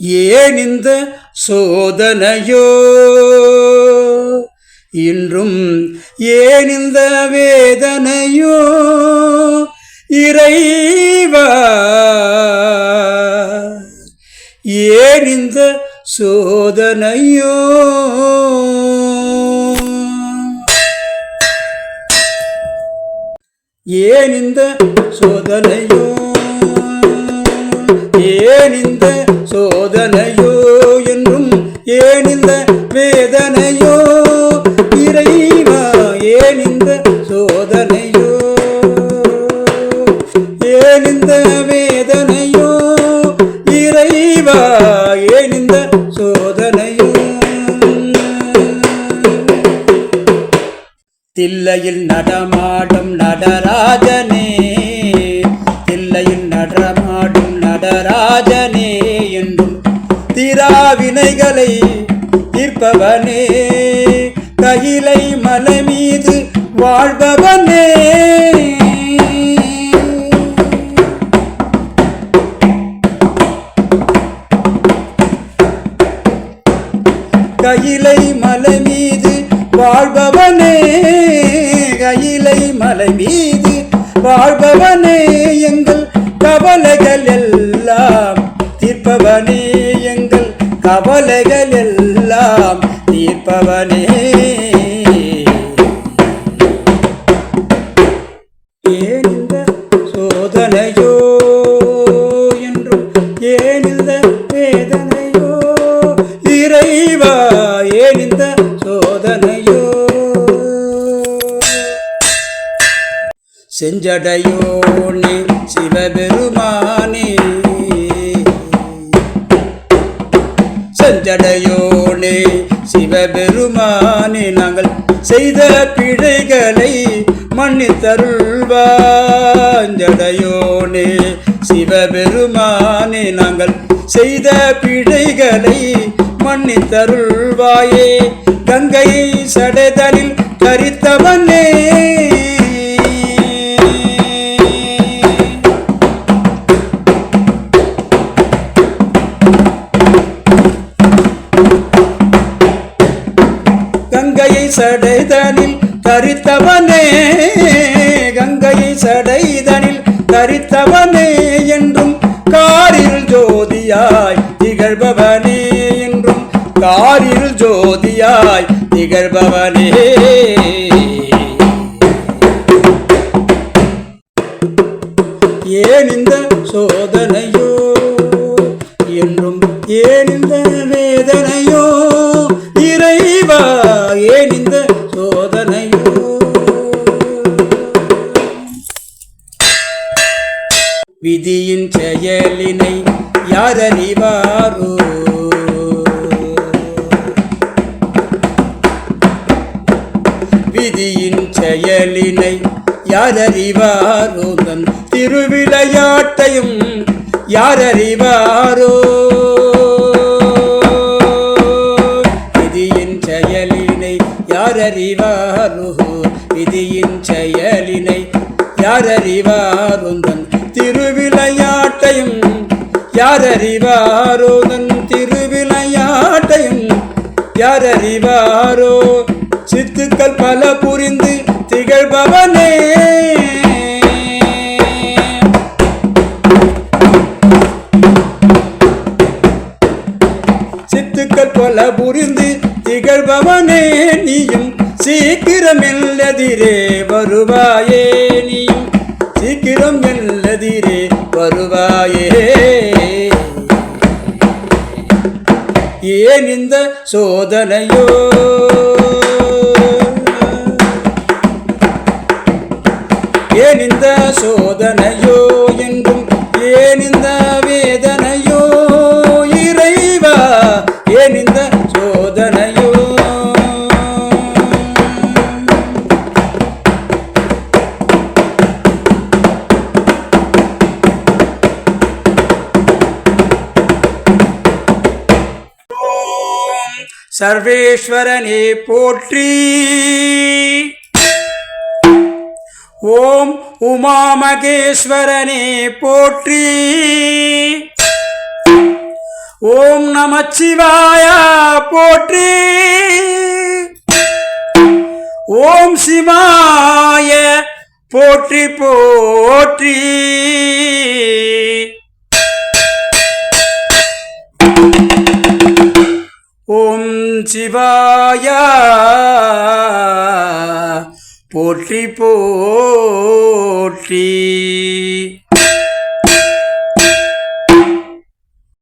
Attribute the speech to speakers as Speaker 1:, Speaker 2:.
Speaker 1: ஏன் இந்த சோதனையோ? இன்றும் ஏன் இந்த வேதனையோ? இறைவா? ஏன் இந்த சோதனையோ? ஏன் இந்த சோதனையோ? ஏன் இந்த வேதனையோ என்றும் ஏன் இந்த வேதனையோ இறைவா ஏன் இந்த சோதனையோ ஏன் இந்த வேதனையோ இறைவா ஏன் இந்த சோதனையோ. தில்லையில் நடமாடும் நடராஜனே திராவினைகளை தீர்ப்பவனே. கயிலை மலை மீது வாழ்பவனே. கயிலை மலை மீது வாழ்பவனே. கயிலை மலை மீது வாழ்பவனே. எங்கள் கவலைகள் எல்லாம் தீர்ப்பவனே. கவலைகள் எல்லாம் தீர்ப்பவனே. ஏன் இந்த சோதனையோ என்றும் ஏன் இந்த வேதனையோ? இறைவா ஏன் இந்த சோதனையோ? சிவபெருமானே. சிவபெருமானே நாங்கள் செய்த பிழைகளை மன்னித்தருள்வாஞ்சடையோனே. சிவபெருமானே நாங்கள் செய்த பிழைகளை மன்னித்தருள்வாயே. கங்கை சடைதலில் கரித்தவனே கங்கையை சடைதனில் தரித்தவனே கங்கையை சடைதனில் தரித்தவனே என்றும் காரில் ஜோதியாய் திகழ்பவனே என்றும் காரில் ஜோதியாய் திகழ்பவனே. ஏன் இந்த சோதனையோ? என்றும் ஏன் சோதனையோ? விதியின் செயலினை யாரறிவாரோ விதியின் செயலினை யாரறிவாரோ தன் திருவிளையாட்டையும் யாரறிவாரோ விதியின் யாரறிவாரோ விதியின் செயலினை யாரறிவாரோ திருவிளையாட்டையும் யாரறிவாரோதன் திருவிளையாட்டையும் யாரறிவாரோ? சித்துக்கள் பல புரிந்து திகழ்பவனே. எல்லதிரே வருவாயே நீ. சீக்கிரம் எல்லதிரே வருவாயே. ஏன் இந்த சோதனையோ? ஏன் இந்த சோதனையோ? என்றும் ஏன் இந்த வேதனையோ சர்வேஸ்வரனே போற்றி. ஓம் உமாமகேஸ்வரனே போற்றி. ஓம் நமச்சிவாய போற்றி. ஓம் சிவாய போற்றி போற்றி. சிவாய. போற்றி போற்றி.